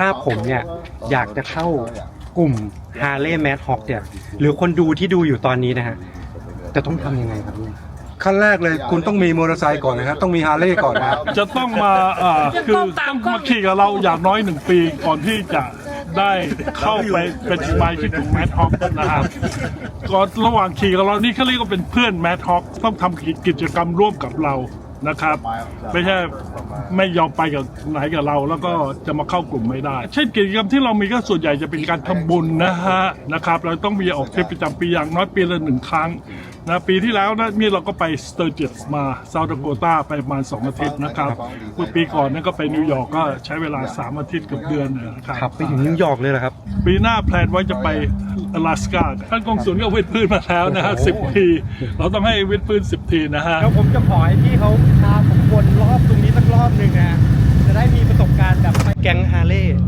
ถ้าผมเนี่ยอยากจะเข้ากลุ่ม Harley Mad Hawk เนี่ยหรือคนดูที่ดูอยู่ตอนนี้นะฮะจะต้องทำยังไงครับเนี่ย ขั้นแรกเลยคุณต้องมีมอเตอร์ไซค์ก่อนนะครับต้องมีฮาร์เลย์ก่อนนะครับ จะต้องมาอ่าคือต้องมาขี่กับเราอย่างน้อยหนึ่งปีก่อนที่จะได้เข้าไปเป็นสมาชิกของแมทฮอปนะครับก่อนระหว่างขี่กับเรานี่เขาเรียกว่าเป็นเพื่อนแมทฮอปต้องทำกิจกรรมร่วมกับเรา นะครับ ไม่ใช่ไม่ยอมไปกับไหนกับเรา แล้วก็จะมาเข้ากลุ่มไม่ได้ เช่นกิจกรรมที่เรามีก็ส่วนใหญ่จะเป็นการทำบุญนะฮะนะครับ เราต้องมีออกทริปประจำปีอย่างน้อยปีละหนึ่งครั้งนะปีที่แล้วนะนี่เราก็ไปสเตอร์เจสมาเซาท์ดโกตาไปประมาณ 2 อาทิตย์นะครับเมื่อปีก่อนนั่นก็ไปนิวยอร์กก็ใช้เวลา 3 อาทิตย์เกับเดือนนะครับขับไปถึงนิวยอร์กเลยเหรอครับ ปีหน้าแพลนไว้จะไปอลาสกาท่านกองสุลก็วิดพื้นมาแล้วนะฮะสิบที เราต้องให้วิดพื้นสิบทีนะฮะแล้วผมจะขอให้พี่เขา แก๊งฮาร์เลย์